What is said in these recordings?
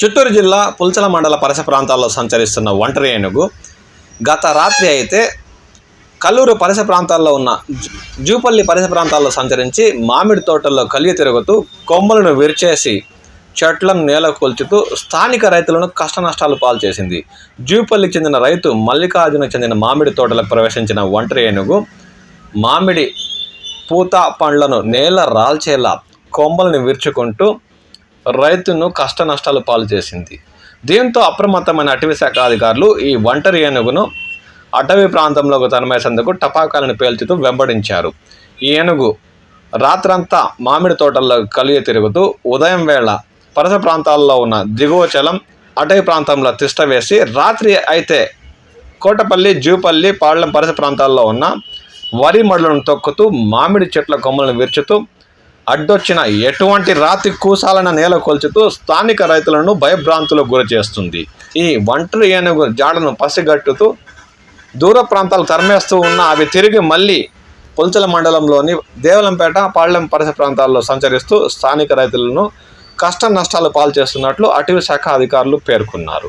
చిత్తూరు జిల్లా పుల్చల మండల పరస ప్రాంతాల్లో సంచరిస్తున్న ఒంటరి ఏనుగు గత రాత్రి అయితే కల్లూరు పరస ప్రాంతాల్లో ఉన్న జూ- జూపల్లి పరస ప్రాంతాల్లో సంచరించి మామిడి తోటల్లో కలిగి తిరుగుతూ కొమ్మలను విరిచేసి చెట్లను నేల కొల్చుతూ స్థానిక రైతులను కష్టనష్టాలు పాల్చేసింది. జూపల్లికి చెందిన రైతు మల్లికార్జునకు చెందిన మామిడి తోటలకు ప్రవేశించిన ఒంటరి ఏనుగు మామిడి పూత పండ్లను నేల రాల్చేలా కొమ్మలను విరుచుకుంటూ రైతును కష్ట నష్టాలు పాలు చేసింది. దీంతో అప్రమత్తమైన అటవీ శాఖ అధికారులు ఈ ఒంటరి ఏనుగును అటవీ ప్రాంతంలోకి తనమేసేందుకు టపాకాలను పేల్చుతూ వెంబడించారు. ఈ ఏనుగు రాత్రంతా మామిడి తోటల్లో కలిగి తిరుగుతూ ఉదయం వేళ పరస ప్రాంతాల్లో ఉన్న దిగువ చలం అటవీ ప్రాంతంలో తిష్ట వేసి రాత్రి అయితే కోటపల్లి జూపల్లి పాళ్ళెం పరిసర ప్రాంతాల్లో ఉన్న వరి మడులను తొక్కుతూ మామిడి చెట్ల కొమ్మలను విరుచుతూ అడ్డొచ్చిన ఎటువంటి రాతి కూసాలన నేల కొల్చుతూ స్థానిక రైతులను భయభ్రాంతులకు గురి చేస్తుంది. ఈ ఒంటరి ఏనుగు జాడను పసిగట్టుతూ దూర ప్రాంతాలు తరిమేస్తూ ఉన్న అవి తిరిగి మళ్ళీ పొల్చల మండలంలోని దేవలంపేట పాళ్ళెం పరిసర ప్రాంతాల్లో సంచరిస్తూ స్థానిక రైతులను కష్ట నష్టాలు పాల్చేస్తున్నట్లు అటవీ శాఖ అధికారులు పేర్కొన్నారు.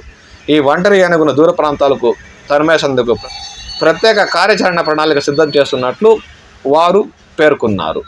ఈ ఒంటరి ఏనుగును దూర ప్రాంతాలకు తరిమేసేందుకు ప్రత్యేక కార్యాచరణ ప్రణాళిక సిద్ధం చేస్తున్నట్లు వారు పేర్కొన్నారు.